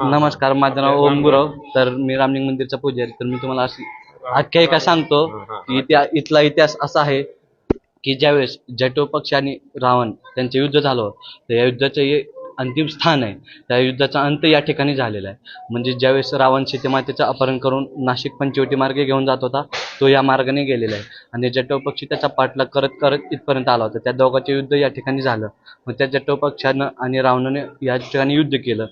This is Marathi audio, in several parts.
नमस्कार माझं नाव ओम गुरव तर मी रामलिंग मंदिरचा पुजारी. तर मी तुम्हाला अशी आख्यायिका सांगतो की त्या इथला इतिहास असा आहे की ज्यावेळेस जटो पक्ष आणि रावण त्यांचं युद्ध झालं तर या युद्धाचं हे अंतिम स्थान आहे. त्या युद्धाचा अंत या ठिकाणी झालेला आहे. म्हणजे ज्यावेळेस रावण सीतेमातेचं अपहरण करून नाशिक पंचवटी मार्गे घेऊन जात होता तो या मार्गाने गेलेला आहे. आणि जटो पक्षी त्याचा पाठलाग करत करत इथपर्यंत आला होता. त्या दोघांचे युद्ध या ठिकाणी झालं. मग त्या जटो पक्षानं आणि रावणाने या ठिकाणी युद्ध केलं.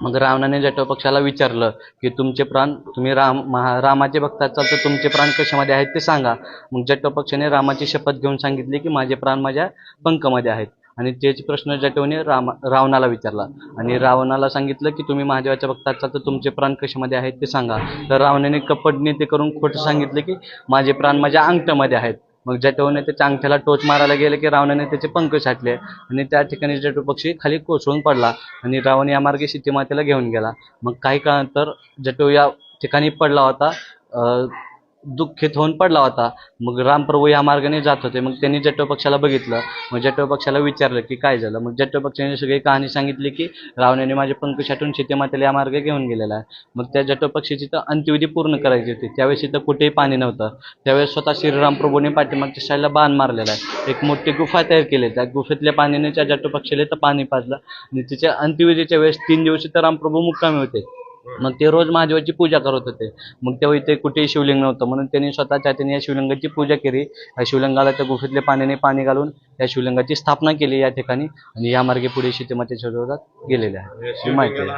मग रावणाने जटोपक्षाला विचारलं की तुमचे प्राण तुम्ही राम महा रामाचे भक्त असाल तर तुमचे प्राण कशामध्ये आहेत ते सांगा. मग जटोपक्षाने रामाची शपथ घेऊन सांगितली की माझे प्राण माझ्या पंखामध्ये आहेत. आणि तेच प्रश्न जटवने राम रावणाला विचारला. आणि रावणाला सांगितलं की तुम्ही महादेवाच्या भक्त असाल तर तुमचे प्राण कशामध्ये आहेत ते सांगा. तर रावणाने कपट ते करून खोटं सांगितलं की माझे प्राण माझ्या अंगठ्यामध्ये आहेत. मग जटोने ते अंगठ्याला टोच मारायला गेले की रावणाने त्याचे पंख छाटले. आणि त्या ठिकाणी जटू पक्षी खाली कोसळून पडला आणि रावण या मार्गे सीतेमातेला घेऊन गेला. मग काही काळानंतर जटू या ठिकाणी पडला होता. दुःखित होऊन पडला होता. मग रामप्रभू या मार्गाने जात होते. मग त्यांनी जटो पक्षाला बघितलं. मग जटो पक्षाला विचारलं की काय झालं? मग जटो पक्षाने सगळी कहाणी सांगितली की रावणाने माझे पंख छाटून सीतेमातेला या मार्गे घेऊन गेलेला आहे. मग त्या जटो पक्षीची तर अंत्यविधी पूर्ण करायची होती. त्यावेळेस इथं कुठेही पाणी नव्हतं. त्यावेळेस स्वतः श्रीरामप्रभूने पाठीमागच्या शाळेला बाण मारलेला आहे. एक मोठी गुफा तयार केली. त्या गुफेतल्या पाण्याने त्या जटो पक्षीला तर पाणी पाजलं. आणि तिच्या अंत्यविधीच्या वेळेस तीन दिवस तर रामप्रभू मुक्कामी होते. मग ते रोज महादेवाची पूजा करत होते. मग तेव्हा इथे कुठेही शिवलिंग नव्हतं. म्हणून त्यांनी स्वतःच्या हाताने या शिवलिंगाची पूजा केली. या शिवलिंगाला त्या गुफेतल्या पाण्याने पाणी घालून या शिवलिंगाची स्थापना केली या ठिकाणी. आणि या मार्गे पुढे सीतेमातेच्या विरोधात गेलेले आहे. माहिती आहे.